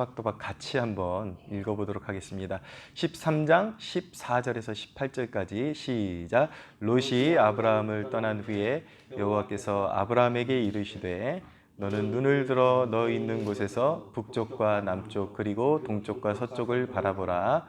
또박또박 같이 한번 읽어보도록 하겠습니다. 13장 14절에서 18절까지 시작. 롯이 아브라함을 떠난 후에 여호와께서 아브라함에게 이르시되 너는 눈을 들어 너 있는 곳에서 북쪽과 남쪽 그리고 동쪽과 서쪽을 바라보라.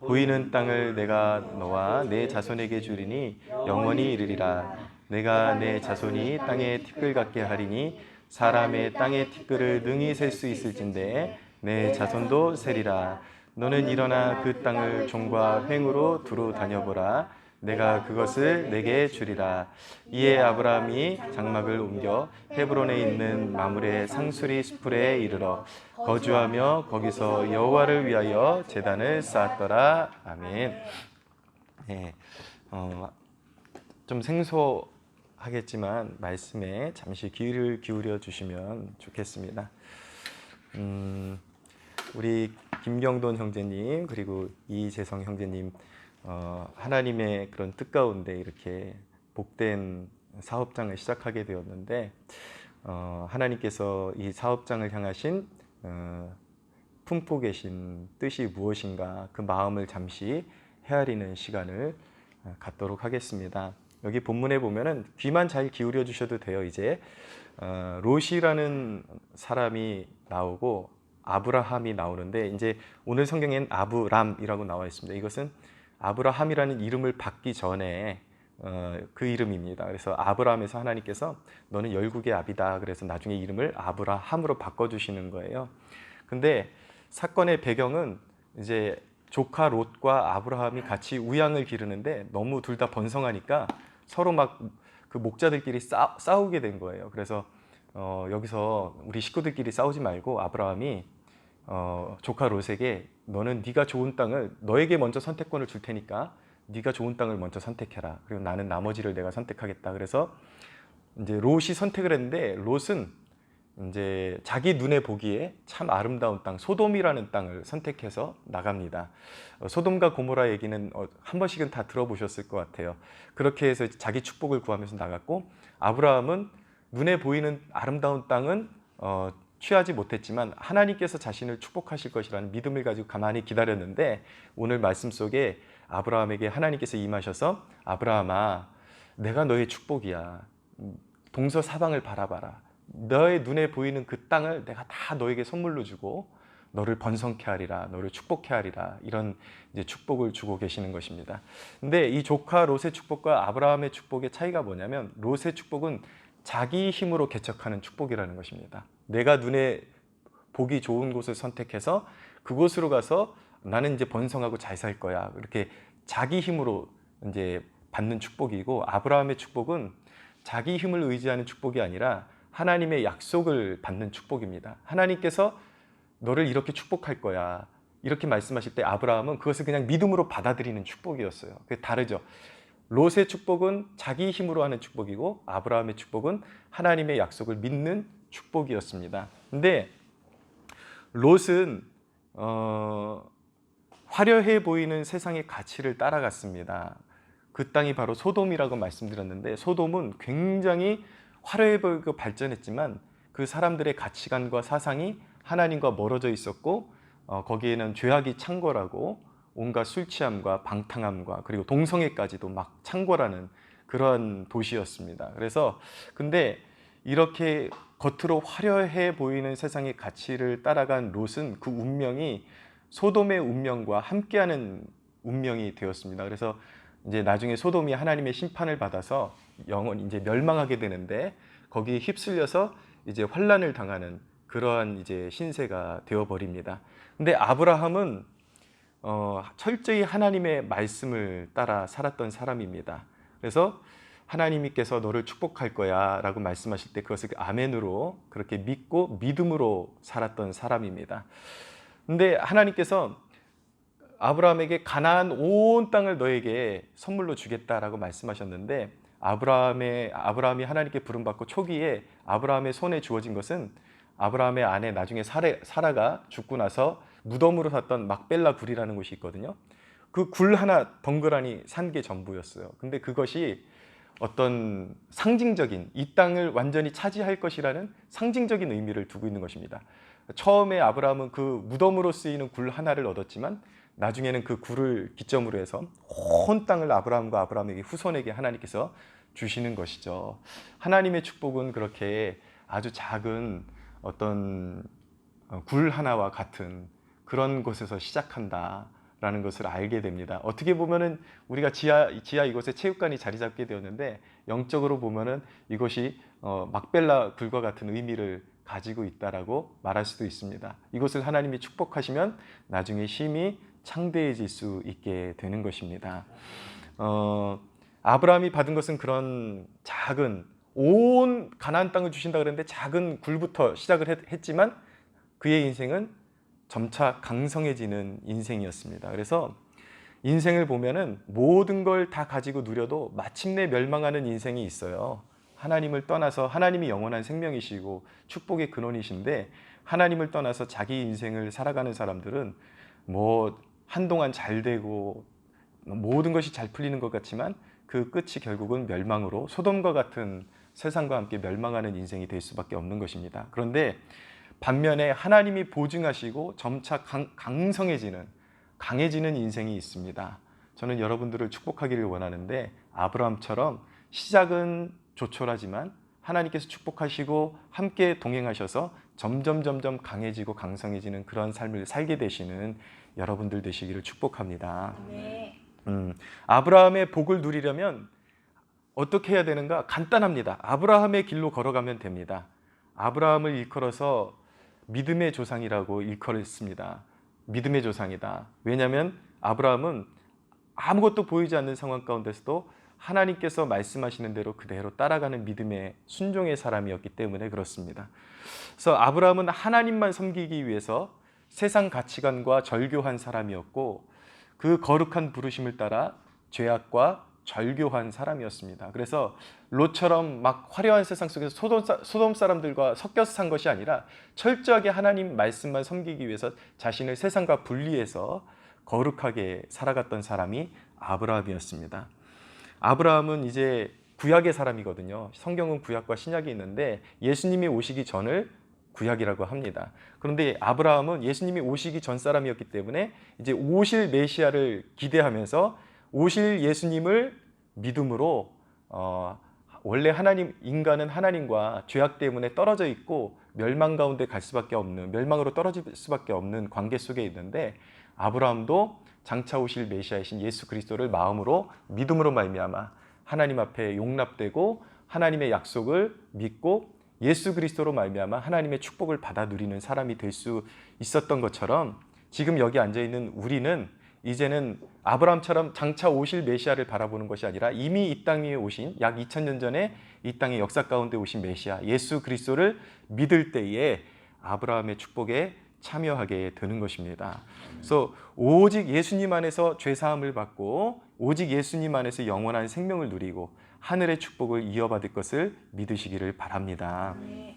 보이는 땅을 내가 너와 내 자손에게 주리니 영원히 이르리라. 내가 내 자손이 땅에 티끌 같게 하리니 사람의 땅의 티끌을 능히 셀 수 있을진데 내 자손도 세리라. 너는 일어나 그 땅을 종과 횡으로 두루 다녀보라. 내가 그것을 내게 주리라. 이에 아브라함이 장막을 옮겨 헤브론에 있는 마물의 상수리 스풀에 이르러 거주하며 거기서 여호와를 위하여 제단을 쌓았더라. 아멘. 네, 어, 좀 생소하겠지만 말씀에 잠시 귀를 기울여 주시면 좋겠습니다. 음, 우리 김경돈 형제님 그리고 이재성 형제님 어, 하나님의 그런 뜻 가운데 이렇게 복된 사업장을 시작하게 되었는데 어, 하나님께서 이 사업장을 향하신 어, 품고 계신 뜻이 무엇인가 그 마음을 잠시 헤아리는 시간을 어, 갖도록 하겠습니다. 여기 본문에 보면은 귀만 잘 기울여 주셔도 돼요. 이제 어, 롯이라는 사람이 나오고 아브라함이 나오는데 이제 오늘 성경엔 아브람이라고 나와 있습니다. 이것은 아브라함이라는 이름을 받기 전에 어, 그 이름입니다. 그래서 아브라함에서 하나님께서 너는 열국의 아비다. 그래서 나중에 이름을 아브라함으로 바꿔주시는 거예요. 근데 사건의 배경은 이제 조카 롯과 아브라함이 같이 우양을 기르는데 너무 둘 다 번성하니까 서로 막 그 목자들끼리 싸, 싸우게 된 거예요. 그래서 어, 여기서 우리 식구들끼리 싸우지 말고 아브라함이 어, 조카 롯에게 너는 네가 좋은 땅을 너에게 먼저 선택권을 줄 테니까 네가 좋은 땅을 먼저 선택해라. 그리고 나는 나머지를 내가 선택하겠다. 그래서 이제 롯이 선택을 했는데 롯은 이제 자기 눈에 보기에 참 아름다운 땅 소돔이라는 땅을 선택해서 나갑니다. 어, 소돔과 고모라 얘기는 어, 한 번씩은 다 들어보셨을 것 같아요. 그렇게 해서 자기 축복을 구하면서 나갔고 아브라함은 눈에 보이는 아름다운 땅은 어, 취하지 못했지만 하나님께서 자신을 축복하실 것이라는 믿음을 가지고 가만히 기다렸는데 오늘 말씀 속에 아브라함에게 하나님께서 임하셔서 아브라함아 내가 너의 축복이야 동서 사방을 바라봐라 너의 눈에 보이는 그 땅을 내가 다 너에게 선물로 주고 너를 번성케 하리라 너를 축복케 하리라 이런 이제 축복을 주고 계시는 것입니다. 근데 이 조카 롯의 축복과 아브라함의 축복의 차이가 뭐냐면 롯의 축복은 자기 힘으로 개척하는 축복이라는 것입니다. 내가 눈에 보기 좋은 곳을 선택해서 그곳으로 가서 나는 이제 번성하고 잘 살 거야. 이렇게 자기 힘으로 이제 받는 축복이고 아브라함의 축복은 자기 힘을 의지하는 축복이 아니라 하나님의 약속을 받는 축복입니다. 하나님께서 너를 이렇게 축복할 거야. 이렇게 말씀하실 때 아브라함은 그것을 그냥 믿음으로 받아들이는 축복이었어요. 그게 다르죠. 롯의 축복은 자기 힘으로 하는 축복이고 아브라함의 축복은 하나님의 약속을 믿는 축복이었습니다. 근데 롯은 어, 화려해 보이는 세상의 가치를 따라갔습니다. 그 땅이 바로 소돔이라고 말씀드렸는데 소돔은 굉장히 화려해 보이고 발전했지만 그 사람들의 가치관과 사상이 하나님과 멀어져 있었고 어, 거기에는 죄악이 창궐하고 온갖 술 취함과 방탕함과 그리고 동성애까지도 막 창궐하는 그런 도시였습니다. 그래서 근데 이렇게 겉으로 화려해 보이는 세상의 가치를 따라간 롯은 그 운명이 소돔의 운명과 함께하는 운명이 되었습니다. 그래서 이제 나중에 소돔이 하나님의 심판을 받아서 영원히 이제 멸망하게 되는데 거기에 휩쓸려서 이제 환란을 당하는 그러한 이제 신세가 되어 버립니다. 근데 아브라함은 어, 철저히 하나님의 말씀을 따라 살았던 사람입니다. 그래서 하나님께서 너를 축복할 거야 라고 말씀하실 때 그것을 아멘으로 그렇게 믿고 믿음으로 살았던 사람입니다. 근데 하나님께서 아브라함에게 가나안 온 땅을 너에게 선물로 주겠다라고 말씀하셨는데 아브라함의 아브라함이 하나님께 부름 받고 초기에 아브라함의 손에 주어진 것은 아브라함의 아내 나중에 사라가 죽고 나서 무덤으로 샀던 막벨라 굴이라는 곳이 있거든요. 그 굴 하나 덩그라니 산 게 전부였어요. 근데 그것이 어떤 상징적인 이 땅을 완전히 차지할 것이라는 상징적인 의미를 두고 있는 것입니다. 처음에 아브라함은 그 무덤으로 쓰이는 굴 하나를 얻었지만 나중에는 그 굴을 기점으로 해서 온 땅을 아브라함과 아브라함에게 후손에게 하나님께서 주시는 것이죠. 하나님의 축복은 그렇게 아주 작은 어떤 어, 굴 하나와 같은 그런 곳에서 시작한다라는 것을 알게 됩니다. 어떻게 보면은 우리가 지하 지하 이곳에 체육관이 자리 잡게 되었는데 영적으로 보면은 이것이 어, 막벨라 굴과 같은 의미를 가지고 있다라고 말할 수도 있습니다. 이것을 하나님이 축복하시면 나중에 힘이 창대해질 수 있게 되는 것입니다. 어, 아브라함이 받은 것은 그런 작은 온 가나안 땅을 주신다 그랬는데 작은 굴부터 시작을 했, 했지만 그의 인생은 점차 강성해지는 인생이었습니다. 그래서 인생을 보면은 모든 걸 다 가지고 누려도 마침내 멸망하는 인생이 있어요. 하나님을 떠나서 하나님이 영원한 생명이시고 축복의 근원이신데 하나님을 떠나서 자기 인생을 살아가는 사람들은 뭐 한동안 잘 되고 모든 것이 잘 풀리는 것 같지만 그 끝이 결국은 멸망으로 소돔과 같은 세상과 함께 멸망하는 인생이 될 수밖에 없는 것입니다. 그런데 반면에 하나님이 보증하시고 점차 강, 강성해지는 강해지는 인생이 있습니다. 저는 여러분들을 축복하기를 원하는데 아브라함처럼 시작은 조촐하지만 하나님께서 축복하시고 함께 동행하셔서 점점 점점 강해지고 강성해지는 그런 삶을 살게 되시는 여러분들 되시기를 축복합니다. 네. 음, 아브라함의 복을 누리려면 어떻게 해야 되는가? 간단합니다. 아브라함의 길로 걸어가면 됩니다. 아브라함을 일컬어서 믿음의 조상이라고 일컬었습니다. 믿음의 조상이다. 왜냐하면 아브라함은 아무것도 보이지 않는 상황 가운데서도 하나님께서 말씀하시는 대로 그대로 따라가는 믿음의 순종의 사람이었기 때문에 그렇습니다. 그래서 아브라함은 하나님만 섬기기 위해서 세상 가치관과 절교한 사람이었고 그 거룩한 부르심을 따라 죄악과 절교한 사람이었습니다. 그래서 롯처럼 막 화려한 세상 속에서 소돔, 사- 소돔 사람들과 섞여서 산 것이 아니라 철저하게 하나님 말씀만 섬기기 위해서 자신을 세상과 분리해서 거룩하게 살아갔던 사람이 아브라함이었습니다. 아브라함은 이제 구약의 사람이거든요. 성경은 구약과 신약이 있는데 예수님이 오시기 전을 구약이라고 합니다. 그런데 아브라함은 예수님이 오시기 전 사람이었기 때문에 이제 오실 메시아를 기대하면서 오실 예수님을 믿음으로 어, 원래 하나님 인간은 하나님과 죄악 때문에 떨어져 있고 멸망 가운데 갈 수밖에 없는 멸망으로 떨어질 수밖에 없는 관계 속에 있는데 아브라함도 장차 오실 메시아이신 예수 그리스도를 마음으로 믿음으로 말미암아 하나님 앞에 용납되고 하나님의 약속을 믿고 예수 그리스도로 말미암아 하나님의 축복을 받아 누리는 사람이 될 수 있었던 것처럼 지금 여기 앉아 있는 우리는 이제는 아브라함처럼 장차 오실 메시아를 바라보는 것이 아니라 이미 이 땅 위에 오신 약 2000년 전에 이 땅의 역사 가운데 오신 메시아 예수 그리스도를 믿을 때에 아브라함의 축복에 참여하게 되는 것입니다. 그래서 오직 예수님 안에서 죄 사함을 받고 오직 예수님 안에서 영원한 생명을 누리고 하늘의 축복을 이어받을 것을 믿으시기를 바랍니다. 네.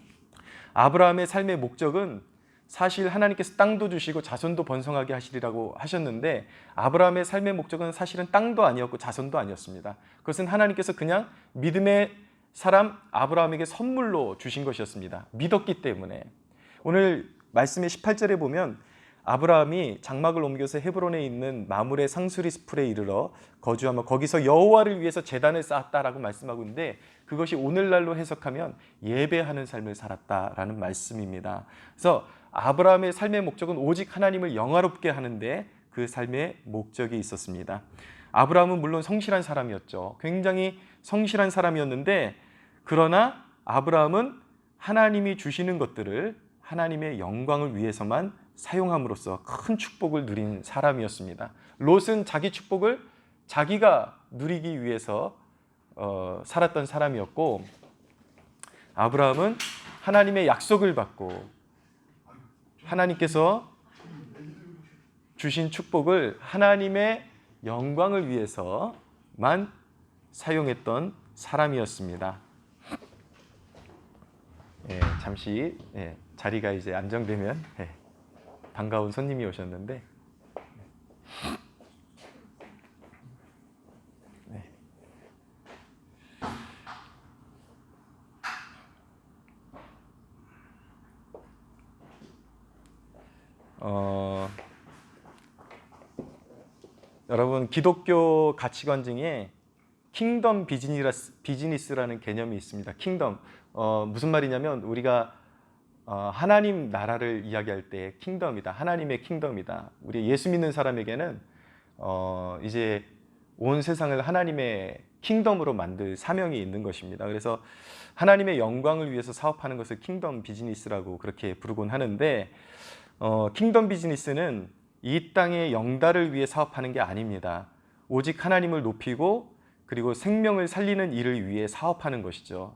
아브라함의 삶의 목적은 사실 하나님께서 땅도 주시고 자손도 번성하게 하시리라고 하셨는데 아브라함의 삶의 목적은 사실은 땅도 아니었고 자손도 아니었습니다. 그것은 하나님께서 그냥 믿음의 사람 아브라함에게 선물로 주신 것이었습니다. 믿었기 때문에. 오늘 말씀의 18절에 보면 아브라함이 장막을 옮겨서 헤브론에 있는 마물의 상수리 스풀에 이르러 거주하며 거기서 여호와를 위해서 제단을 쌓았다라고 말씀하고 있는데 그것이 오늘날로 해석하면 예배하는 삶을 살았다라는 말씀입니다. 그래서 아브라함의 삶의 목적은 오직 하나님을 영화롭게 하는데 그 삶의 목적이 있었습니다. 아브라함은 물론 성실한 사람이었죠. 굉장히 성실한 사람이었는데 그러나 아브라함은 하나님이 주시는 것들을 하나님의 영광을 위해서만 사용함으로써 큰 축복을 누린 사람이었습니다. 롯은 자기 축복을 자기가 누리기 위해서 어, 살았던 사람이었고 아브라함은 하나님의 약속을 받고 하나님께서 주신 축복을 하나님의 영광을 위해서만 사용했던 사람이었습니다. 예, 잠시 예, 자리가 이제 안정되면 예, 반가운 손님이 오셨는데 어, 여러분 기독교 가치관 중에 킹덤 비즈니스, 비즈니스라는 개념이 있습니다. 킹덤 어, 무슨 말이냐면 우리가 어, 하나님 나라를 이야기할 때 킹덤이다. 하나님의 킹덤이다. 우리 예수 믿는 사람에게는 어, 이제 온 세상을 하나님의 킹덤으로 만들 사명이 있는 것입니다. 그래서 하나님의 영광을 위해서 사업하는 것을 킹덤 비즈니스라고 그렇게 부르곤 하는데 어, 킹덤 비즈니스는 이 땅의 영달을 위해 사업하는 게 아닙니다. 오직 하나님을 높이고 그리고 생명을 살리는 일을 위해 사업하는 것이죠.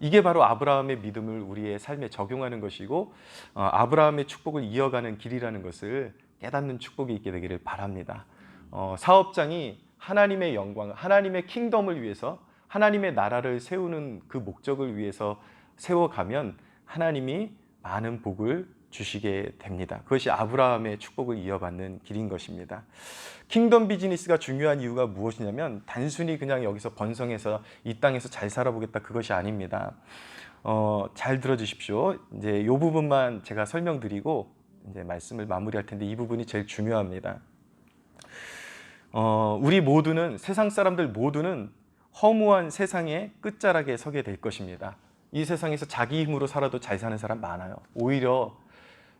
이게 바로 아브라함의 믿음을 우리의 삶에 적용하는 것이고 어, 아브라함의 축복을 이어가는 길이라는 것을 깨닫는 축복이 있게 되기를 바랍니다. 어, 사업장이 하나님의 영광, 하나님의 킹덤을 위해서 하나님의 나라를 세우는 그 목적을 위해서 세워가면 하나님이 많은 복을 주시게 됩니다. 그것이 아브라함의 축복을 이어받는 길인 것입니다. 킹덤 비즈니스가 중요한 이유가 무엇이냐면 단순히 그냥 여기서 번성해서 이 땅에서 잘 살아보겠다 그것이 아닙니다. 어, 잘 들어주십시오. 이제 이 부분만 제가 설명드리고 이제 말씀을 마무리할 텐데 이 부분이 제일 중요합니다. 어, 우리 모두는 세상 사람들 모두는 허무한 세상의 끝자락에 서게 될 것입니다. 이 세상에서 자기 힘으로 살아도 잘 사는 사람 많아요. 오히려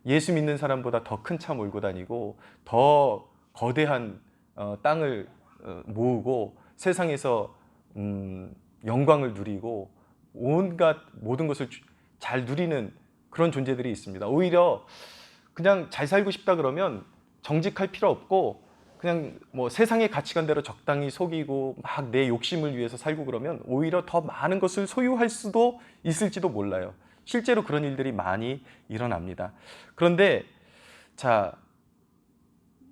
예수 믿는 사람보다 더 큰 차 몰고 다니고 더 거대한 어, 땅을 어, 모으고 세상에서 음, 영광을 누리고 온갖 모든 것을 주- 잘 누리는 그런 존재들이 있습니다. 오히려 그냥 잘 살고 싶다 그러면 정직할 필요 없고 그냥 뭐 세상의 가치관대로 적당히 속이고 막 내 욕심을 위해서 살고 그러면 오히려 더 많은 것을 소유할 수도 있을지도 몰라요. 실제로 그런 일들이 많이 일어납니다. 그런데 자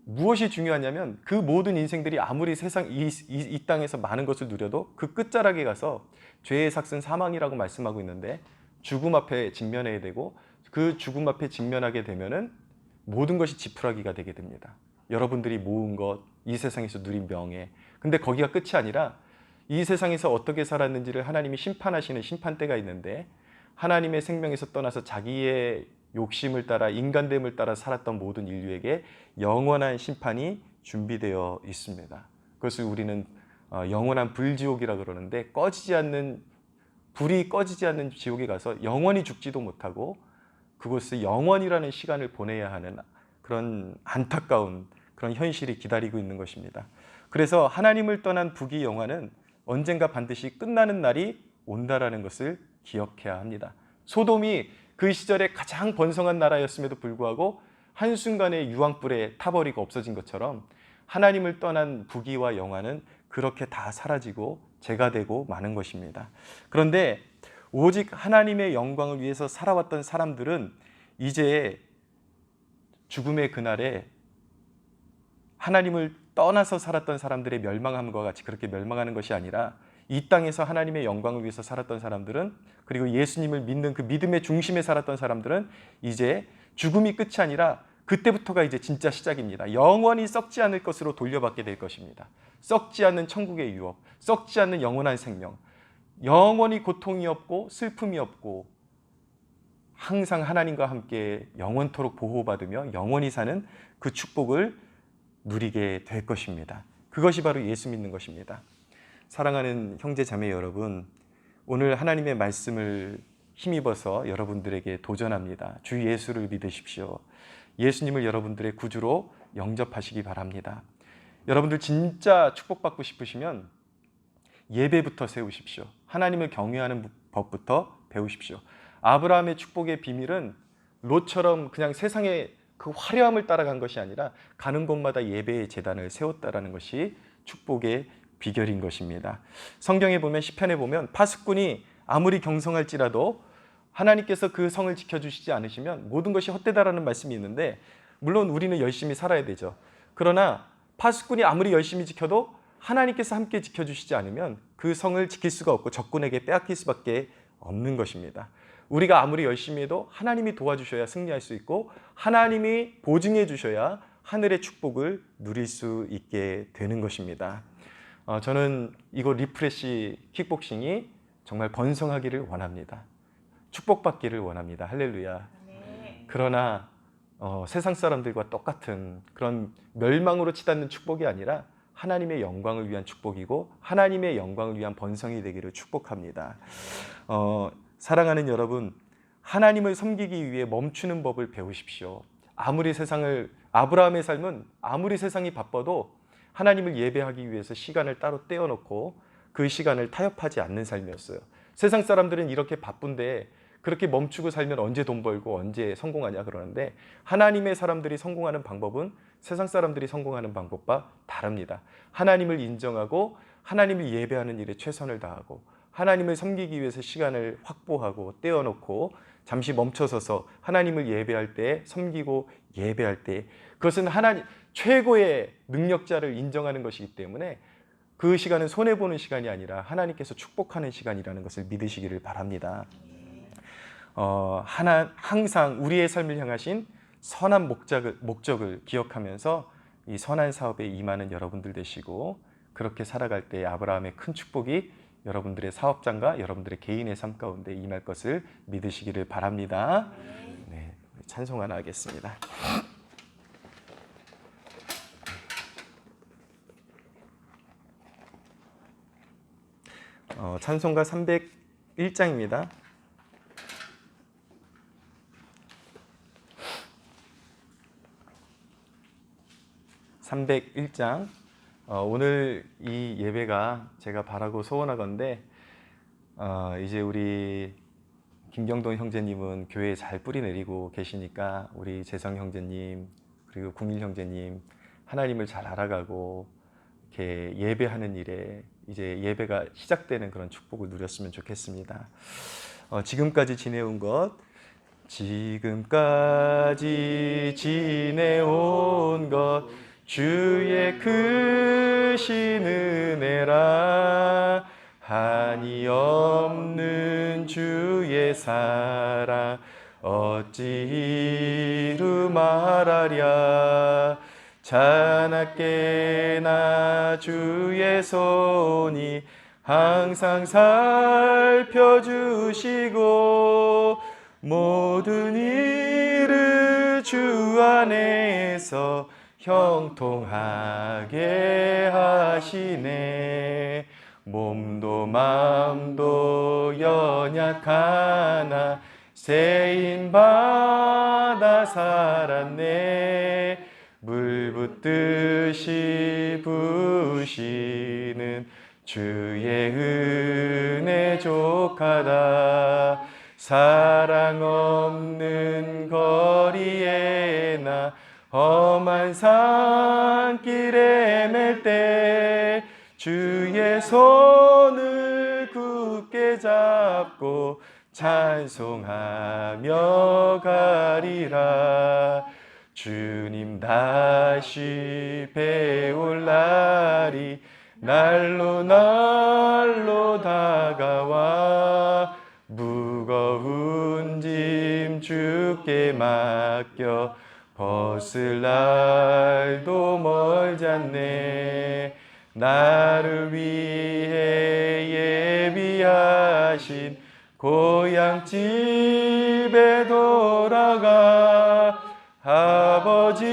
무엇이 중요하냐면 그 모든 인생들이 아무리 세상 이, 이, 이 땅에서 많은 것을 누려도 그 끝자락에 가서 죄의 삭슨 사망이라고 말씀하고 있는데 죽음 앞에 직면해야 되고 그 죽음 앞에 직면하게 되면은 모든 것이 지푸라기가 되게 됩니다. 여러분들이 모은 것, 이 세상에서 누린 명예. 근데 거기가 끝이 아니라 이 세상에서 어떻게 살았는지를 하나님이 심판하시는 심판대가 있는데 하나님의 생명에서 떠나서 자기의 욕심을 따라 인간됨을 따라 살았던 모든 인류에게 영원한 심판이 준비되어 있습니다. 그것을 우리는 어, 영원한 불지옥이라 그러는데 꺼지지 않는 불이 꺼지지 않는 지옥에 가서 영원히 죽지도 못하고 그곳을 영원이라는 시간을 보내야 하는 그런 안타까운 그런 현실이 기다리고 있는 것입니다. 그래서 하나님을 떠난 부귀 영화는 언젠가 반드시 끝나는 날이 온다라는 것을 기억해야 합니다. 소돔이 그 시절에 가장 번성한 나라였음에도 불구하고 한순간에 유황불에 타버리고 없어진 것처럼 하나님을 떠난 부귀와 영화는 그렇게 다 사라지고 재가 되고 마는 것입니다. 그런데 오직 하나님의 영광을 위해서 살아왔던 사람들은 이제 죽음의 그날에 하나님을 떠나서 살았던 사람들의 멸망함과 같이 그렇게 멸망하는 것이 아니라 이 땅에서 하나님의 영광을 위해서 살았던 사람들은 그리고 예수님을 믿는 그 믿음의 중심에 살았던 사람들은 이제 죽음이 끝이 아니라 그때부터가 이제 진짜 시작입니다. 영원히 썩지 않을 것으로 돌려받게 될 것입니다. 썩지 않는 천국의 유업, 썩지 않는 영원한 생명, 영원히 고통이 없고 슬픔이 없고 항상 하나님과 함께 영원토록 보호받으며 영원히 사는 그 축복을 누리게 될 것입니다. 그것이 바로 예수 믿는 것입니다. 사랑하는 형제 자매 여러분, 오늘 하나님의 말씀을 힘입어서 여러분들에게 도전합니다. 주 예수를 믿으십시오. 예수님을 여러분들의 구주로 영접하시기 바랍니다. 여러분들 진짜 축복받고 싶으시면 예배부터 세우십시오. 하나님을 경외하는 법부터 배우십시오. 아브라함의 축복의 비밀은 롯처럼 그냥 세상의 그 화려함을 따라간 것이 아니라 가는 곳마다 예배의 재단을 세웠다라는 것이 축복의 비결인 것입니다. 성경에 보면 시편에 보면 파수꾼이 아무리 경성할지라도 하나님께서 그 성을 지켜주시지 않으시면 모든 것이 헛되다라는 말씀이 있는데 물론 우리는 열심히 살아야 되죠. 그러나 파수꾼이 아무리 열심히 지켜도 하나님께서 함께 지켜주시지 않으면 그 성을 지킬 수가 없고 적군에게 빼앗길 수밖에 없는 것입니다. 우리가 아무리 열심히 해도 하나님이 도와주셔야 승리할 수 있고 하나님이 보증해 주셔야 하늘의 축복을 누릴 수 있게 되는 것입니다. 어, 저는 이곳 리프레시 킥복싱이 정말 번성하기를 원합니다. 축복받기를 원합니다. 할렐루야. 그러나 어, 세상 사람들과 똑같은 그런 멸망으로 치닫는 축복이 아니라 하나님의 영광을 위한 축복이고 하나님의 영광을 위한 번성이 되기를 축복합니다. 어, 사랑하는 여러분, 하나님을 섬기기 위해 멈추는 법을 배우십시오. 아무리 세상을 아브라함의 삶은 아무리 세상이 바빠도 하나님을 예배하기 위해서 시간을 따로 떼어놓고 그 시간을 타협하지 않는 삶이었어요. 세상 사람들은 이렇게 바쁜데 그렇게 멈추고 살면 언제 돈 벌고 언제 성공하냐 그러는데 하나님의 사람들이 성공하는 방법은 세상 사람들이 성공하는 방법과 다릅니다. 하나님을 인정하고 하나님을 예배하는 일에 최선을 다하고 하나님을 섬기기 위해서 시간을 확보하고 떼어놓고 잠시 멈춰서서 하나님을 예배할 때 섬기고 예배할 때 그것은 하나님 최고의 능력자를 인정하는 것이기 때문에 그 시간은 손해 보는 시간이 아니라 하나님께서 축복하는 시간이라는 것을 믿으시기를 바랍니다. 어, 하나 항상 우리의 삶을 향하신 선한 목적을, 목적을 기억하면서 이 선한 사업에 임하는 여러분들 되시고 그렇게 살아갈 때 아브라함의 큰 축복이 여러분들의 사업장과 여러분들의 개인의 삶 가운데 임할 것을 믿으시기를 바랍니다. 네, 찬송 하나 하겠습니다. 어, 찬송가 301장입니다. 301장 어, 오늘 이 예배가 제가 바라고 소원하건데 어, 이제 우리 김경동 형제님은 교회에 잘 뿌리 내리고 계시니까 우리 재성 형제님 그리고 국민 형제님 하나님을 잘 알아가고 이렇게 예배하는 일에 이제 예배가 시작되는 그런 축복을 누렸으면 좋겠습니다. 어, 지금까지 지내온 것 지금까지 지내온 것 주의 크신 은혜라 한이 없는 주의 사랑 어찌 이루 말하랴? 자나깨나 주의 손이 항상 살펴주시고 모든 일을 주 안에서 형통하게 하시네. 몸도 마음도 연약하나 세임 받아 살았네. 물 붓듯이 부시는 주의 은혜 족하다. 사랑 없는 험한 산길에 맬 때 주의 손을 굳게 잡고 찬송하며 가리라. 주님 다시 배울 날이 날로 날로 다가와 무거운 짐 주께 맡겨 벗을 날도 멀지 않네 나를 위해 예비하신 고향 집에 돌아가 아버지의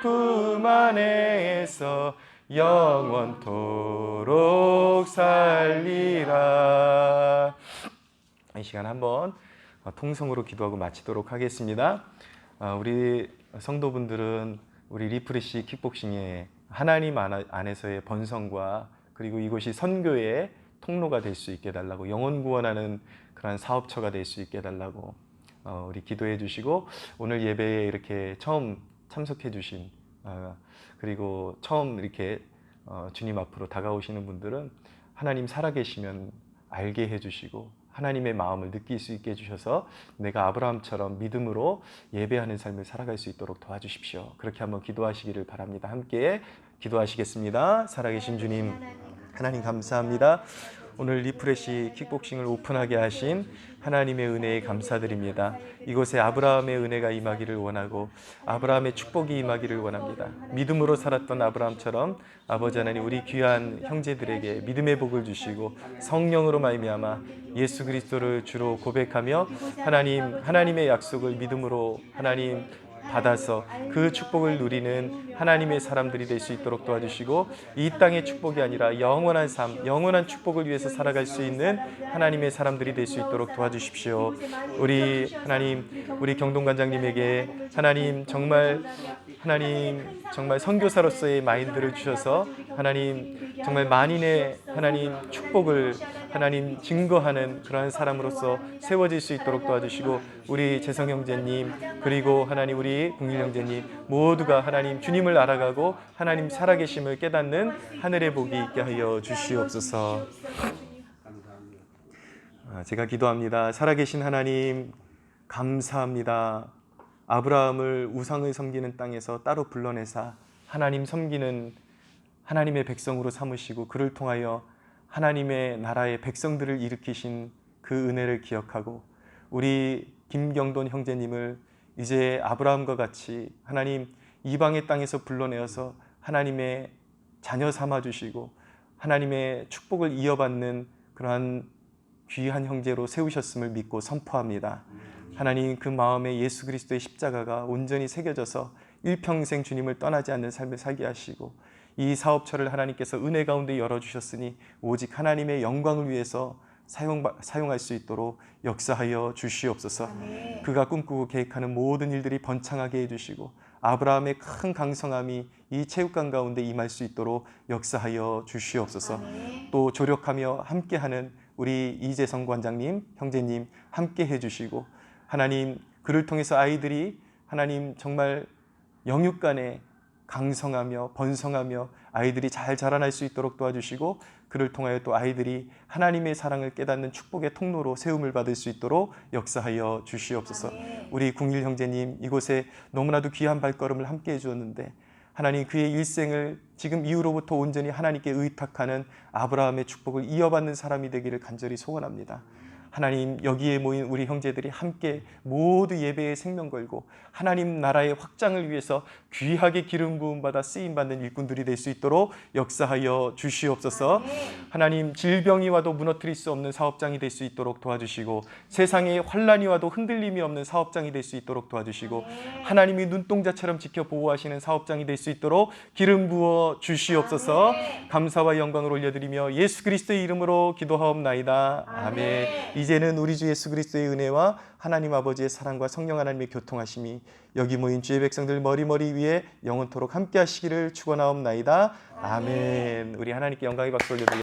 품 안에서 영원토록 살리라 이 시간 한번 통성으로 기도하고 마치도록 하겠습니다. 아, 우리 성도분들은 우리 리프레시 킥복싱의 하나님 안- 안에서의 번성과 그리고 이곳이 선교의 통로가 될 수 있게 해달라고 영혼 구원하는 그러한 사업처가 될 수 있게 해달라고 어, 우리 기도해 주시고 오늘 예배에 이렇게 처음 참석해 주신 어, 그리고 처음 이렇게 어, 주님 앞으로 다가오시는 분들은 하나님 살아계시면 알게 해주시고 하나님의 마음을 느낄 수 있게 해주셔서 내가 아브라함처럼 믿음으로 예배하는 삶을 살아갈 수 있도록 도와주십시오. 그렇게 한번 기도하시기를 바랍니다. 함께 기도하시겠습니다. 살아계신 주님, 하나님 감사합니다. 오늘 리프레시 킥복싱을 오픈하게 하신 하나님의 은혜에 감사드립니다. 이곳에 아브라함의 은혜가 임하기를 원하고 아브라함의 축복이 임하기를 원합니다. 믿음으로 살았던 아브라함처럼 아버지 하나님 우리 귀한 형제들에게 믿음의 복을 주시고 성령으로 말미암아 예수 그리스도를 주로 고백하며 하나님 하나님의 약속을 믿음으로 하나님 받아서 그 축복을 누리는 하나님의 사람들이 될 수 있도록 도와주시고 이 땅의 축복이 아니라 영원한 삶, 영원한 축복을 위해서 살아갈 수 있는 하나님의 사람들이 될 수 있도록 도와주십시오. 우리 하나님, 우리 경동관장님에게 하나님 정말 하나님 정말 선교사로서의 마인드를 주셔서 하나님 정말 만인의 하나님 축복을 하나님 증거하는 그러한 사람으로서 세워질 수 있도록 도와주시고 우리 재성 형제님 그리고 하나님 우리 국일 형제님 모두가 하나님 주님을 알아가고 하나님 살아계심을 깨닫는 하늘의 복이 있게 하여 주시옵소서. 아, 제가 기도합니다. 살아계신 하나님 감사합니다. 아브라함을 우상을 섬기는 땅에서 따로 불러내사 하나님 섬기는 하나님의 백성으로 삼으시고 그를 통하여 하나님의 나라의 백성들을 일으키신 그 은혜를 기억하고 우리 김경돈 형제님을 이제 아브라함과 같이 하나님 이방의 땅에서 불러내어서 하나님의 자녀 삼아 주시고 하나님의 축복을 이어받는 그러한 귀한 형제로 세우셨음을 믿고 선포합니다. 하나님 그 마음에 예수 그리스도의 십자가가 온전히 새겨져서 일평생 주님을 떠나지 않는 삶을 살게 하시고 이 사업처를 하나님께서 은혜 가운데 열어주셨으니 오직 하나님의 영광을 위해서 사용, 사용할 수 있도록 역사하여 주시옵소서. 그가 꿈꾸고 계획하는 모든 일들이 번창하게 해주시고 아브라함의 큰 강성함이 이 체육관 가운데 임할 수 있도록 역사하여 주시옵소서. 또 조력하며 함께하는 우리 이재성 관장님, 형제님 함께 해주시고 하나님 그를 통해서 아이들이 하나님 정말 영육간에 강성하며 번성하며 아이들이 잘 자라날 수 있도록 도와주시고 그를 통하여 또 아이들이 하나님의 사랑을 깨닫는 축복의 통로로 세움을 받을 수 있도록 역사하여 주시옵소서. 우리 궁일 형제님 이곳에 너무나도 귀한 발걸음을 함께 해 주었는데 하나님 그의 일생을 지금 이후로부터 온전히 하나님께 의탁하는 아브라함의 축복을 이어받는 사람이 되기를 간절히 소원합니다. 하나님 여기에 모인 우리 형제들이 함께 모두 예배에 생명 걸고 하나님 나라의 확장을 위해서 귀하게 기름 부음 받아 쓰임 받는 일꾼들이 될 수 있도록 역사하여 주시옵소서. 하나님 질병이 와도 무너뜨릴 수 없는 사업장이 될 수 있도록 도와주시고 세상에 환란이 와도 흔들림이 없는 사업장이 될 수 있도록 도와주시고 하나님이 눈동자처럼 지켜 보호하시는 사업장이 될 수 있도록 기름 부어 주시옵소서. 감사와 영광을 올려드리며 예수 그리스도의 이름으로 기도하옵나이다. 아멘. 이제는 우리 주 예수 그리스도의 은혜와 하나님 아버지의 사랑과 성령 하나님의 교통하심이 여기 모인 주의 백성들 머리머리 위에 영원토록 함께 하시기를 축원하옵나이다. 아멘. 우리 하나님께 영광의 박수 올려드리겠습니다.